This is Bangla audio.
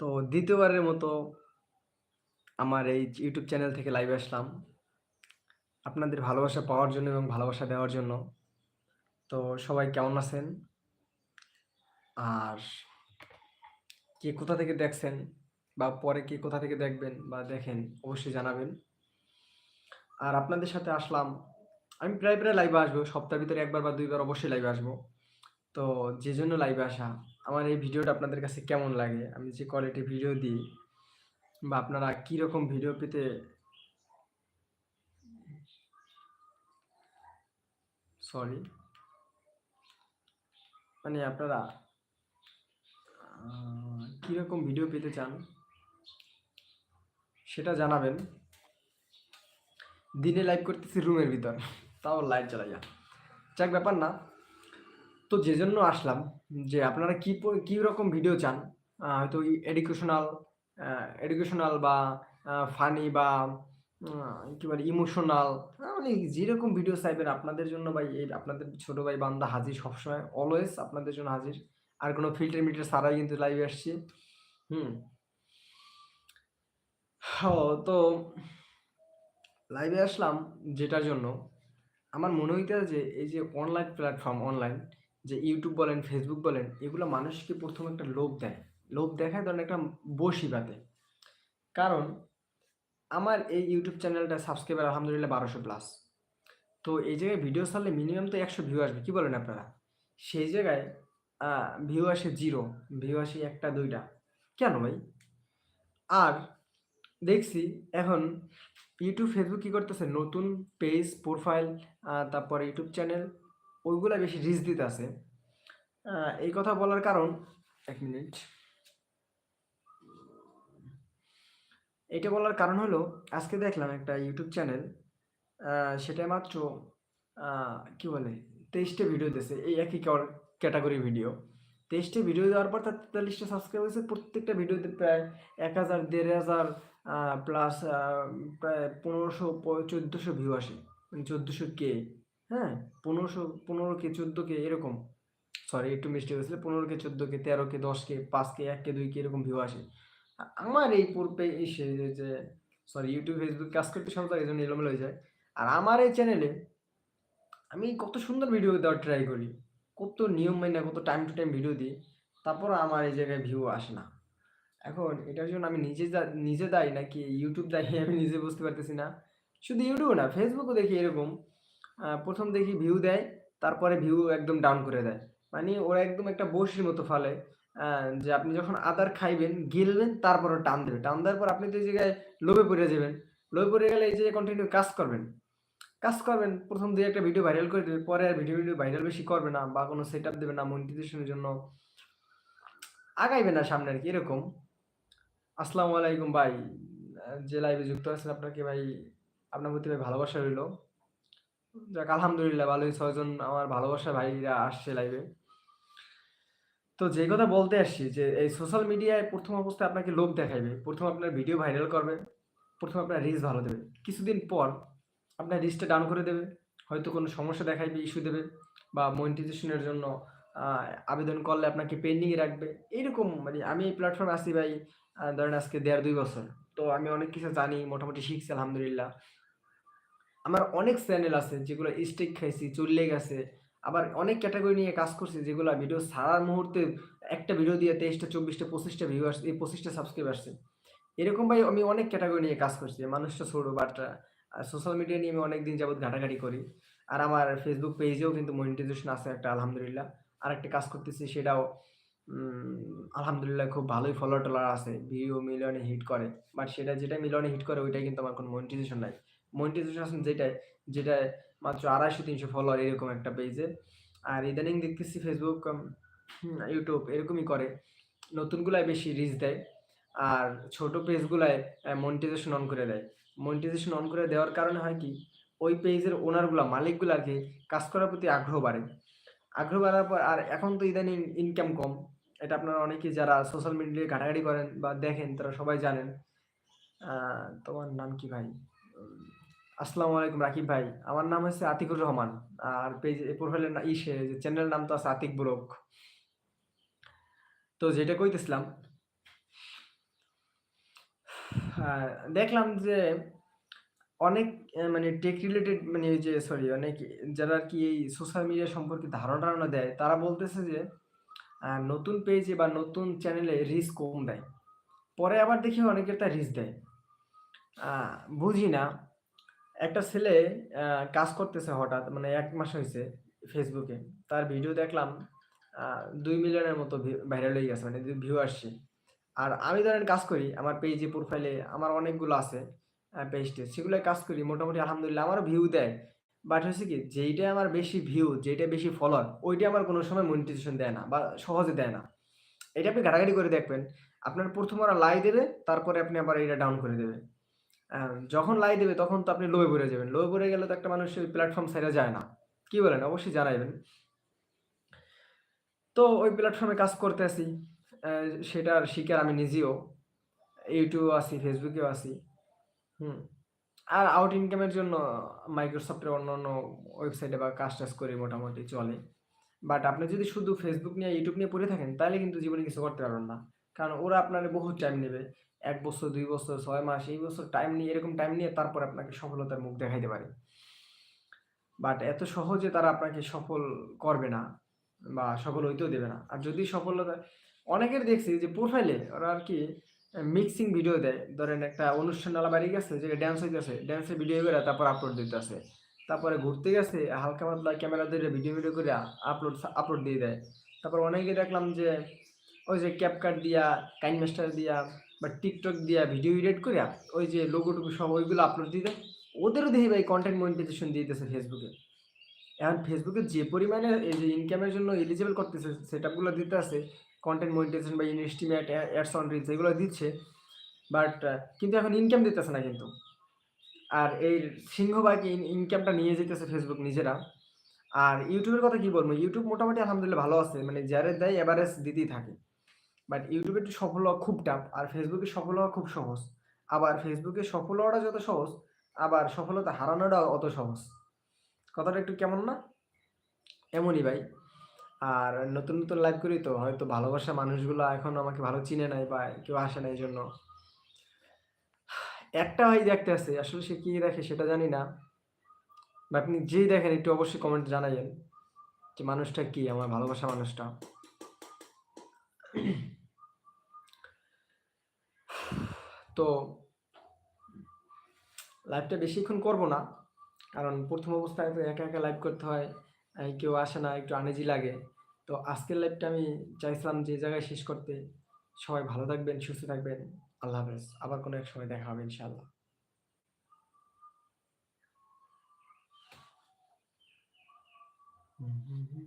তো দ্বিতীয়বারের মতো আমার এই ইউটিউব চ্যানেল থেকে লাইভে আসলাম। আপনাদের ভালোবাসা পাওয়ার জন্য এবং ভালোবাসা দেওয়ার জন্য। তো সবাই কেমন আছেন? আর কে কোথা থেকে দেখছেন বা পরে কে কোথা থেকে দেখবেন বা দেখেন, অবশ্যই জানাবেন। আর আপনাদের সাথে আসলাম, আমি প্রায় প্রায় লাইভে আসব, সপ্তাহের ভিতরে একবার বা দুইবার অবশ্যই লাইভে আসব। তো যে জন্য লাইভে আসা আমার এই ভিডিওটা আপনাদের কাছে কেমন লাগে? আমি যে কোয়ালিটি ভিডিও দিই বা আপনারা কীরকম ভিডিও পেতে সরি মানে আপনারা কীরকম ভিডিও পেতে চান সেটা জানাবেন। দিনে লাইভ করতেছি রুমের ভিতর, তাও লাইট জ্বালাই যা যাক, ব্যাপার না। তো যে জন্য আসলাম, যে আপনারা কি কি রকম ভিডিও চান হয়তো এডুকেশনাল এডুকেশনাল বা ফানি বা কি বলে ইমোশনাল মানে যেরকম ভিডিও চাইবেন আপনাদের জন্য ভাই এই আপনাদের ছোট ভাই বান্দা হাজির সবসময় অলওয়েজ আপনাদের জন্য হাজির। আর কোনো ফিল্টার মিটার ছাড়াই কিন্তু লাইভে আসছি। হুম। তো লাইভে আসলাম যেটার জন্য আমার মনে হইতে যে এই যে অনলাইন প্ল্যাটফর্ম অনলাইন যে ইউটিউব বলেন ফেসবুক বলেন, এগুলো মানুষকে প্রথম একটা লোভ দেয়। লোভ দেখায় ধরেন একটা বসিবাতে কারণ আমার এই ইউটিউব চ্যানেলটা সাবস্ক্রাইবার আলহামদুলিল্লাহ বারোশো প্লাস তো এই জায়গায় ভিডিও ছাড়লে মিনিমাম তো একশো ভিউ আসবে, কী বলেন আপনারা? সেই জায়গায় ভিউ আসে জিরো ভিউ আসে একটা, দুইটা। কেন ভাই? আর দেখছি এখন ইউটিউব ফেসবুক কী করতেছে? নতুন পেজ প্রোফাইল তারপরে ইউটিউব চ্যানেল ওইগুলা বেশি রিচ দিতে আছে এই কথা বলার কারণ, এক মিনিট। এটা বলার কারণ হলো, আজকে দেখলাম একটা ইউটিউব চ্যানেল সেটা মাত্র কি বলে, তেইশটা ভিডিও দিয়েছে এই একই ক্যাটাগরি ভিডিও তেইশটা ভিডিও দেওয়ার পর তার তেতাল্লিশটা সাবস্ক্রাইব হয়েছে, প্রত্যেকটা ভিডিওতে প্রায় এক হাজার, দেড় হাজার প্লাস প্রায় পনেরোশো, চোদ্দোশো ভিউ আসে মানে চোদ্দোশো কে হ্যাঁ পনেরোশো পনেরো কে চোদ্দ কে এরকম। সরি একটু মিস্টেক হয়েছিল পনেরো কে চোদ্দ কে তেরো কে দশ কে পাঁচ কে এক কে দুই কে এরকম ভিউ আসে। আমার এই পূর্বে এসে যে সরি ইউটিউব ফেসবুক কাজ করতে সব এই জন্য এলোমেলো হয়ে যায়। আর আমার এই চ্যানেলে আমি কত সুন্দর ভিডিও দেওয়ার ট্রাই করি। কত নিয়ম মাইনা, কত টাইম টু টাইম ভিডিও দিই। তারপর আমার এই জায়গায় ভিউ আসে না। এখন এটার জন্য আমি নিজে নিজে দায়ী নাকি ইউটিউব দায়ী আমি নিজে বুঝতে পারতেছি না। শুধু ইউটিউব না ফেসবুকও দেখি এরকম। প্রথম দেখি ভিউ দেয়, তারপরে ভিউ একদম ডাউন করে দেয়। মানে ওরা একদম একটা বসির মতো ফলে যে আপনি যখন আদার খাইবেন, গিলবেন তারপরে টান দেবে। টান দেওয়ার পর আপনি তো এই জায়গায় লোভে পড়ে যাবেন। লোভে পড়ে গেলে এই যে কন্টিনিউ কাজ করবেন। কাজ করবেন, প্রথম দিয়ে একটা ভিডিও ভাইরাল করে দেবে, পরে আর ভিডিও ভিডিও ভাইরাল বেশি করবে না বা কোনো সেট আপ দেবে না মনিটাইজেশনের জন্য। আগাইবে না সামনে আর কি, এরকম। আসসালামু আলাইকুম ভাই। যে লাইভে যুক্ত আছেন আপনাকে ভাই, আপনার প্রতি ভাই ভালোবাসা রইল। যাক, আলহামদুলিল্লাহ, ভালোই। ছয়জন আমার ভালোবাসা ভাইরা আসছে লাইভে তো যে কথা বলতে আসছি, যে এই সোশ্যাল মিডিয়ায় প্রথম অবস্থায় আপনাকে লোভ দেখাইবে। প্রথম আপনার ভিডিও ভাইরাল করবে। প্রথম আপনার রিচ ভালো দেবে। কিছুদিন পর আপনার রিচটা ডাউন করে দেবে। হয়তো কোনো সমস্যা দেখাইবে ইস্যু দেবে, বা মনিটাইজেশনের জন্য আবেদন করলে আপনাকে পেন্ডিংয়ে রাখবে। এইরকম মানে আমি এই প্ল্যাটফর্মে আসি ভাই ধরেন আজকে দেড় দুই বছর। তো আমি অনেক কিছু জানি, মোটামুটি শিখছি, আলহামদুলিল্লাহ। আমার অনেক চ্যানেল আছে যেগুলো স্টেক খাইছি চললে গেছে আবার অনেক ক্যাটাগরি নিয়ে কাজ করছি যেগুলো ভিডিও ছাড়ার মুহূর্তে একটা ভিডিও দিয়ে তেইশটা, চব্বিশটা, পঁচিশটা ভিউ আসছে এই পঁচিশটা সাবস্ক্রাইব আসছে। এরকম ভাই আমি অনেক ক্যাটাগরি নিয়ে কাজ করছি, মানুষটা ছোটো আর সোশ্যাল মিডিয়া নিয়ে আমি অনেক দিন যাবত ঘাটাঘাটি করি। আর আমার ফেসবুক পেজেও কিন্তু মনিটাইজেশন আছে একটা, আলহামদুলিল্লাহ। আর একটা কাজ করতেছি সেটাও আলহামদুলিল্লাহ খুব ভালোই ফলোয়ার টলার আছে, ভিউ মিলিয়নে হিট করে। বাট সেটা যেটা মিলিয়নে হিট করে, ওইটাই কিন্তু আমার কোনো মনিটাইজেশন নাই। মনিটাইজেশন যেটাই যেটা মাত্র আড়াইশো, তিনশো ফলোয়ার এরকম একটা পেজে আর ইদানিং দেখতেছি ফেসবুক ইউটিউব এরকমই করে। নতুনগুলাই বেশি রিচ দেয়। আর ছোট পেজগুলায় মনিটাইজেশন অন করে দেয়। মনিটাইজেশন অন করে দেওয়ার কারণে হয় কি, ওই পেজের ওনারগুলা মালিকগুলো আর কি কাজ করার প্রতি আগ্রহ বাড়ে। আগ্রহ বাড়ার পর, আর এখন তো ইদানিং ইনকাম কম। এটা আপনারা অনেকে যারা সোশ্যাল মিডিয়ায় ঘাটাঘাটি করেন বা দেখেন, তারা সবাই জানেন। তোমার নাম কি ভাই? আসসালামু আলাইকুম রাকিব ভাই আমার নাম হচ্ছে আতিকুর রহমান আর পেজ প্রোফাইলের ইসে চ্যানেলের নাম তো আছে আতিক ব্লগ তো যেটা কইতেছিলাম দেখলাম যে অনেক মানে টেক রিলেটেড মানে যে সরি অনেক যারা আরকি এই সোশ্যাল মিডিয়া সম্পর্কে ধারণা-টারণা দেয়, তারা বলতেছে যে নতুন পেজে বা নতুন চ্যানেলে রিচ কম দেয়। পরে আবার দেখি অনেকের তা রিচ দেয়। বুঝি না। একটা ছেলে কাজ করতেছে হঠাৎ মানে এক মাস হয়েছে ফেসবুকে তার ভিডিও দেখলাম দুই মিলিয়নের মতো ভাইরাল হয়ে গেছে মানে ভিউ আসছে। আর আমি ধরেন কাজ করি, আমার পেইজে প্রোফাইলে আমার অনেকগুলো আছে আ পেজ-টেজ। সেগুলোয় কাজ করি মোটামুটি আলহামদুলিল্লাহ আমারও ভিউ দেয়। বাট হচ্ছে কি যেইটা আমার বেশি ভিউ, যেইটা বেশি ফলোয়ার, ওইটা আমার কোনো সময় মনিটাইজেশন দেয় না বা সহজে দেয় না। এটা আপনি ঘাটাঘাটি করে দেখবেন। আপনার প্রথম ওরা লাই দেবে, তারপরে আপনি আবার এটা ডাউন করে দেবে। যখন লাই দেবে তখন তো আপনি লোভে পড়ে যাবেন। লোভে পড়ে গেলে তো একটা মানুষ ওই প্ল্যাটফর্ম ছাইড়া যায় না। কি বলেন? অবশ্যই জানাইবেন। তো ওই প্ল্যাটফর্মে কাজ করতেছি। অ্যা সেটার শিকার আমি নিজেও। আছি, Facebook এও আছি। হুম। আর আউট ইনকামের জন্য মাইক্রোসফটের অন্য অন্য ওয়েবসাইটে বা কাজ-টাজ করি মোটামুটি চলে। বাট আপনি যদি শুধু ফেসবুক নিয়ে ইউটিউব নিয়ে পড়ে থাকেন, তাহলে কিন্তু জীবনে কিছু করতে পারবেন না। কারণ ওরা আপনারে বহুত টাইম নেবে। ১ বছর, দুই বছর, ছয় মাস, এই বছর টাইম নিয়ে এরকম টাইম নিয়ে তারপর আপনাকে সফলতার মুখ দেখাইতে পারে। বাট এত সহজে তারা আপনাকে সফল করবে না বা সফল হইতেও দেবে না। আর যদি সফলতা অনেকের দেখছি যে প্রোফাইলে ওরা আর কি মিক্সিং ভিডিও দেয়। ধরেন একটা অনুষ্ঠানওয়ালা বাড়ি গেছে, যেটা ড্যান্স হইতেছে, ড্যান্সের ভিডিও করে তারপর আপলোড দিতেছে। তারপরে ঘুরতে গেছে, হালকা পাতলা ক্যামেরা ধইরা ভিডিও, ভিডিও করে আপলোড আপলোড দিয়ে দেয়। তারপর অনেকে দেখলাম যে ওই যে CapCut দিয়া, KineMaster দিয়া বা TikTok দিয়া ভিডিও এডিট করে ওই যে লোগো-টোগো সহ ওইগুলো আপলোড দিয়ে দেয়। ওদেরও দেখি ভাই কন্টেন্ট মনিটাইজেশন দিয়ে দিতেছে ফেসবুকে এখন ফেসবুকে যে পরিমাণে এই যে ইনকামের জন্য এলিজিবল করতেছে, সেটআপগুলো দিতে আছে, কনটেন্ট মনিটাইজেশন বা ইনস্টিমেট, অ্যা অ্যাডস অন রিলস এগুলো দিচ্ছে। বাট কিন্তু এখন ইনকাম দিতেছে না কিন্তু। আর এই সিংহভাগ ইন ইনকামটা নিয়ে যেতেছে ফেসবুক নিজেরা। আর ইউটিউবের কথা কি বলব? ইউটিউব মোটামুটি আলহামদুলিল্লাহ ভালো আছে। মানে যারে দেয় এভারেজ দিতেই থাকে। বাট এ একটু সফল হওয়া খুব টাফ। আর ফেসবুকে সফল হওয়া খুব সহজ। আবার এ সফল হওয়াটা যত সহজ, আবার সফলতা হারানোটাও অত সহজ। কথাটা একটু কেমন না? এমনই ভাই। আর নতুন, নতুন লাইভ করি তো হয়তো ভালোবাসা মানুষগুলো এখন আমাকে ভালো চিনে নাই বা কেউ আসে না এই জন্য একটা ভাই দেখতেছে, আসলে সে কি দেখে সেটা জানি না। বা আপনি যেই দেখেন একটু অবশ্যই কমেন্ট জানাইয়েন যে মানুষটা কি আমার ভালোবাসা মানুষটা। তো লাইভটা বেশিক্ষণ করব না। কারণ প্রথম অবস্থায় তো একা, একা লাইভ করতে হয়। কেউ আসে না, একটু আনইজি লাগে। তো আজকের লাইভটা আমি চাইছিলাম যে জায়গায় শেষ করতে। সবাই ভালো থাকবেন, সুস্থ থাকবেন। আল্লাহ হাফেজ। আবার কোনো এক সময় দেখা হবে ইনশাআল্লাহ। হুম।